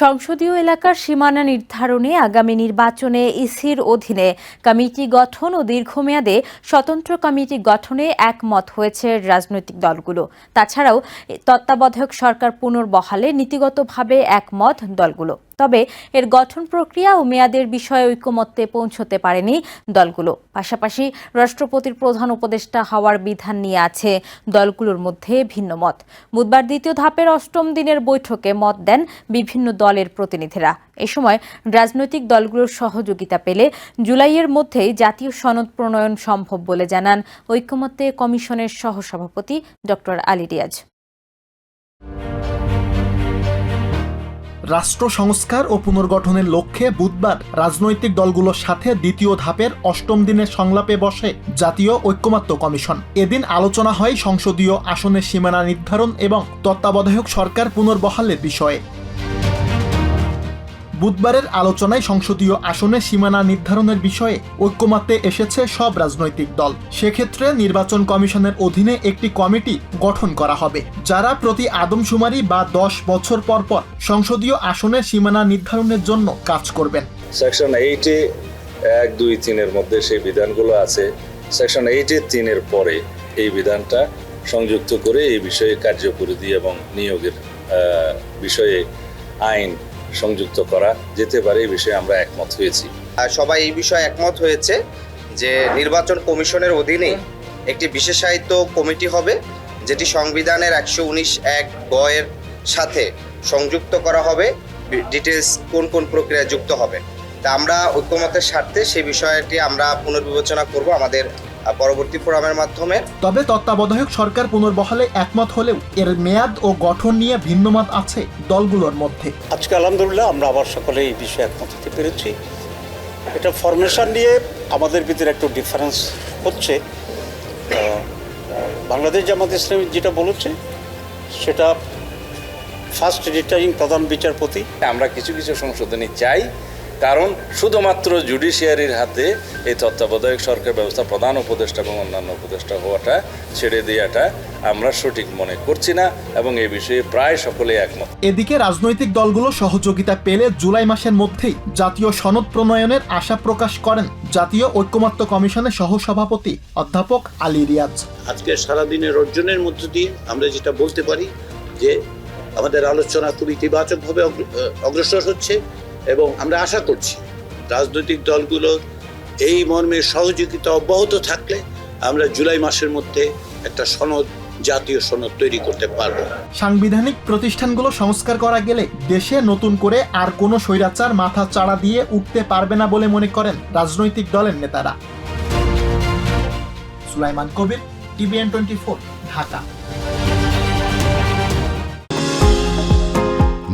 সংসদীয় এলাকার সীমানা নির্ধারণে আগামী নির্বাচনে ইসির অধীনে কমিটি গঠন ও দীর্ঘমেয়াদে স্বতন্ত্র কমিটি গঠনে একমত হয়েছে রাজনৈতিক দলগুলো। তাছাড়াও তত্ত্বাবধায়ক সরকার পুনর্বহালে নীতিগতভাবে একমত দলগুলো। তবে এর গঠন প্রক্রিয়া ও মেয়াদের বিষয়ে ঐকমত্যে পৌঁছতে পারেনি দলগুলো। পাশাপাশি রাষ্ট্রপতির প্রধান উপদেষ্টা হওয়ার বিধান নিয়ে আছে দলগুলোর মধ্যে ভিন্ন মত। বুধবার দ্বিতীয় ধাপের অষ্টম দিনের বৈঠকে মত দেন বিভিন্ন দলের প্রতিনিধিরা। এ সময় রাজনৈতিক দলগুলোর সহযোগিতা পেলে জুলাইয়ের মধ্যেই জাতীয় সনদ প্রণয়ন সম্ভব বলে জানান ঐকমত্যে কমিশনের সহসভাপতি ডক্টর আলী রিয়াজ। রাষ্ট্র সংস্কার ও পুনর্গঠনের লক্ষ্যে বুধবার রাজনৈতিক দলগুলোর সাথে দ্বিতীয় ধাপের অষ্টম দিনের সংলাপে বসে জাতীয় ঐক্যমাত্য কমিশন। এদিন আলোচনা হয় সংসদীয় আসনের সীমানা নির্ধারণ এবং তত্ত্বাবধায়ক সরকার পুনর্বহালের বিষয়ে। বুধবারের আলোচনায় সংসদীয় আসনে সীমানা নির্ধারণের বিষয়ে ঐক্যমাত্রে এসেছে সব রাজনৈতিক দল। সেক্ষেত্রে নির্বাচন কমিশনের অধীনে একটি কমিটি গঠন করা হবে, যারা প্রতি আদমশুমারি বা দশ বছর পর পর সংসদীয় আসনে সীমানা নির্ধারণের জন্য কাজ করবেন। সেকশন এইটে এক, দুই, তিনের মধ্যে সেই বিধানগুলো আছে। সেকশন এইটে তিনের পরে এই বিধানটা সংযুক্ত করে এই বিষয়ে কার্যপরিধি এবং নিয়োগের বিষয়ে আইন সংযুক্ত করা যেতে পারে, এই বিষয়ে আমরা একমত হয়েছি। সবাই এই বিষয়ে একমত হয়েছে যে নির্বাচন কমিশনের অধীনে একটি বিশেষায়িত কমিটি হবে, যেটি সংবিধানের একশো উনিশ এক গয়ের সাথে সংযুক্ত করা হবে ডিটেলস কোন কোন প্রক্রিয়ায় যুক্ত হবে। তা আমরা ঐক্যমতের স্বার্থে সেই বিষয়টি আমরা পুনর্বিবেচনা করব, আমাদের পরবর্তী ফোরামের মাধ্যমে। তবে তত্ত্বাবধায়ক সরকার পুনর্বহালে একমত হলেও এর মেয়াদ ও গঠন নিয়ে ভিন্নমত আছে দলগুলোর মধ্যে। আজকে আলহামদুলিল্লাহ আমরা আবার সকলে এই বিষয়ে একমত হতে পেরেছি। এটা ফরমেশন নিয়ে আমাদের ভিতরে একটু ডিফারেন্স হচ্ছে। বাংলাদেশ জামাত ইসলামী যেটা বলেছে সেটা ফার্স্ট রিটার্নিং প্রধান বিচারপতি। আমরা কিছু কিছু সংশোধনী চাই। কারণ শুধুমাত্র জুডিশিয়ারির হাতে এই তত্ত্বাবধায়ক সরকার ব্যবস্থা প্রধান উপদেষ্টা এবং অন্যান্য উপদেষ্টা হওয়াটা ছেড়ে দেওয়াটা আমরা সঠিক মনে করছি না এবং এই বিষয়ে প্রায় সকলেই একমত। এদিকে রাজনৈতিক দলগুলো সহযোগিতা পেলে জুলাই মাসের মধ্যেই জাতীয় সনদ প্রণয়নের আশা প্রকাশ করেন জাতীয় ঐক্যমাত্য কমিশনের সহসভাপতি অধ্যাপক আলী রিয়াজ। আজকে সারাদিনের অর্জনের মধ্য দিয়ে আমরা যেটা বলতে পারি যে আমাদের আলোচনা খুব ইতিবাচকভাবে অগ্র- অগ্রসর হচ্ছে। এবং আমরা আশা করছি রাজনৈতিক দলগুলো এই মর্মে সহযোগিতা অব্যাহত থাকলে আমরা জুলাই মাসের মধ্যে একটা সনদ, জাতীয় সনদ তৈরি করতে পারব। সাংবিধানিক প্রতিষ্ঠানগুলো সংস্কার করা গেলে দেশে নতুন করে আর কোনো স্বৈরাচার মাথা চাড়া দিয়ে উঠতে পারবে না বলে মনে করেন রাজনৈতিক দলের নেতারা। Sulaiman Kabir, TVN twenty four, Dhaka.